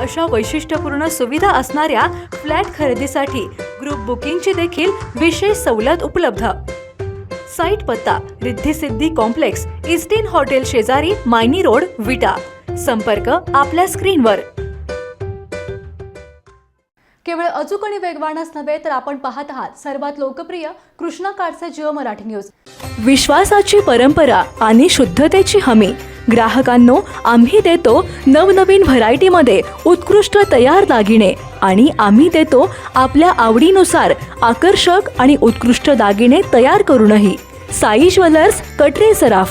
अशा वैशिष्ट्यपूर्ण सुविधा असणाऱ्या फ्लॅट खरेदीसाठी ग्रुप बुकिंगची देखील विशेष सवलत उपलब्ध. साईट पत्ता रिद्धी सिद्धी कॉम्प्लेक्स इस्टिन हॉटेल शेजारी मायनी रोड विटा. संपर्क आपल्या स्क्रीनवर. केवळ अचूक आणि वेगवानच नव्हे तर आपण पाहत आहात सर्वात लोकप्रिय कृष्णा काडचे जिओ मराठी न्यूज. विश्वासाची परंपरा आणि शुद्धतेची हमी. ग्राहकांनो आम्ही देतो नवनवीन व्हरायटीमध्ये उत्कृष्ट तयार दागिने आणि आम्ही देतो आपल्या आवडीनुसार आकर्षक आणि उत्कृष्ट दागिने तयार करूनही. साई ज्वेलर्स कटरे सराफ.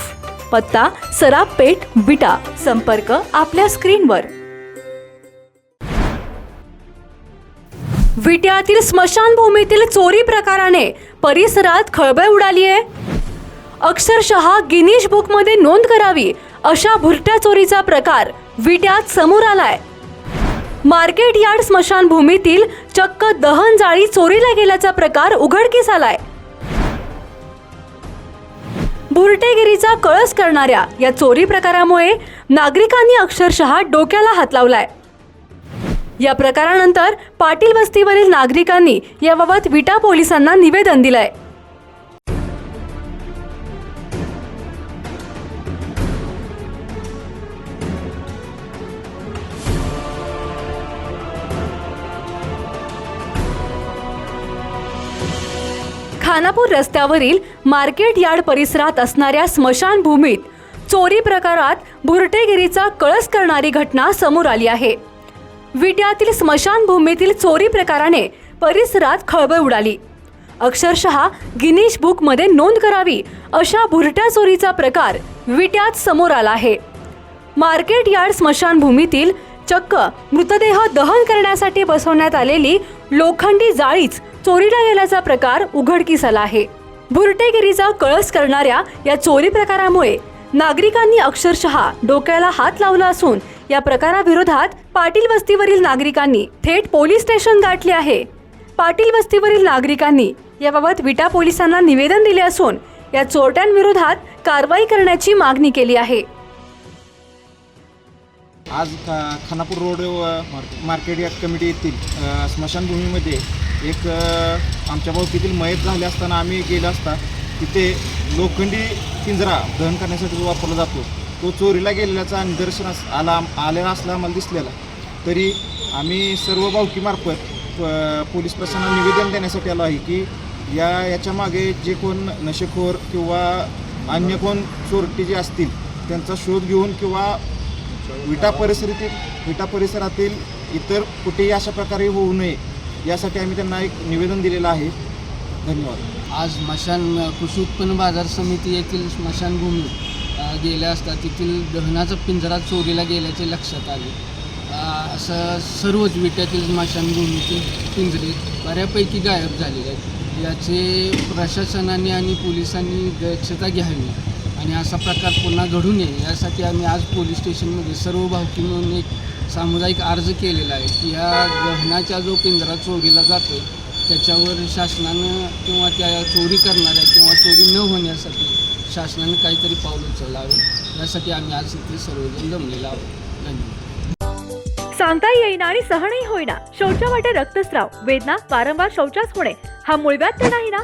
पत्ता सराफ पेठ विटा. संपर्क आपल्या स्क्रीनवर. विट्यातील स्मशानभूमीतील चोरी प्रकाराने परिसरात खळबळ उडाली आहे अक्षरशः गिनीश बुकमध्ये नोंद करावी अशा भुरट्या चोरीचा प्रकार विट्यात समोर आलाय. मार्केट यार्ड स्मशानभूमीतील चक्क दहन जाळी चोरीला गेल्याचा प्रकार उघडकीस आलाय. भुरटेगिरीचा कळस करणाऱ्या या चोरी प्रकारामुळे नागरिकांनी अक्षरशः डोक्याला हात लावलाय. या प्रकारानंतर पाटील वस्तीवरील नागरिकांनी याबाबत विटा पोलिसांना निवेदन दिलंय. खानापूर रस्त्यावरील मार्केट यार्ड परिसरात असणाऱ्या स्मशानभूमीत चोरी प्रकारात भुरटेगिरीचा कळस करणारी घटना समोर आली आहे. विट्यातील स्मशानभूमीतील चोरी प्रकाराने परिसरात खळबळ उडाली. अक्षरशः गिनीश बुकमध्ये नोंद करावी अशा भुरट्या चोरीचा प्रकार विट्यात समोर आला आहे. मार्केट यार्ड स्मशानभूमीतील चक्क मृतदेह दहन करण्यासाठी बसवण्यात आलेली लोखंडी जाळीच चोरीला गेल्याचा प्रकार उघडकीस आला आहे. भुरटेगिरीचा कळस करणाऱ्या या चोरी प्रकारामुळे नागरिकांनी अक्षरशः डोक्याला हात लावला असून या प्रकाराविरोधात पाटील वस्तीवरील नागरिकांनी थेट पोलीस स्टेशन गाठले आहे. पाटील वस्तीवरील नागरिकांनी याबाबत विटा पोलिसांना निवेदन दिले असून या चोरट्यांविरोधात कारवाई करण्याची मागणी केली आहे. आज खा खानापूर रोड व मार्केट या कमिटी येथील स्मशानभूमीमध्ये एक आमच्या भावकीतील मयत झाले असताना आम्ही गेलो असता तिथे लोखंडी पिंजरा दहन करण्यासाठी जो वापरला जातो तो चोरीला गेलेल्याचा निदर्शनास आला आलेला असला आम्हाला दिसलेला. तरी आम्ही सर्व बावकीमार्फत प- पोलीस प्रशासनाला निवेदन देण्यासाठी आलो आहे की या याच्या मागे जे कोण नशेखोर किंवा अन्य कोण चोरटी जे असतील त्यांचा शोध घेऊन किंवा विटा परिसरातील विटा परिसरातील इतर कुठेही अशा प्रकारे होऊ नये यासाठी आम्ही त्यांना एक निवेदन दिलेलं आहे. धन्यवाद. आज स्मशान कृषी उत्पन्न बाजार समिती येथील स्मशानभूमी गेल्या असता तेथील दहनाचा पिंजरा चोरीला गेल्याचे लक्षात आले. असं सर्वच विट्यातील स्मशानभूमीचे पिंजरे बऱ्यापैकी गायब झालेले आहेत. याचे प्रशासनाने आणि पोलिसांनी दक्षता घ्यावी. आणि असा प्रकार पुन्हा घडू नये यासाठी आम्ही आज पोलीस स्टेशनमध्ये सर्व भावकी म्हणून एक सामुदायिक अर्ज केलेला आहे की या गहनाच्या जो पिंजरा चोरीला जातो त्याच्यावर शासनानं किंवा त्या चोरी करणाऱ्या किंवा चोरी न होण्यासाठी शासनानं काहीतरी पाऊल उचलावे. यासाठी आम्ही आज इथे सर्वजण जमलेलो आहोत. धन्यवाद. सांगता येईना आणि सहनही होईना. शौचा वाटे रक्तस्राव वेदना वारंवार शौचास होणे हा मुळव्यात तर नाही ना?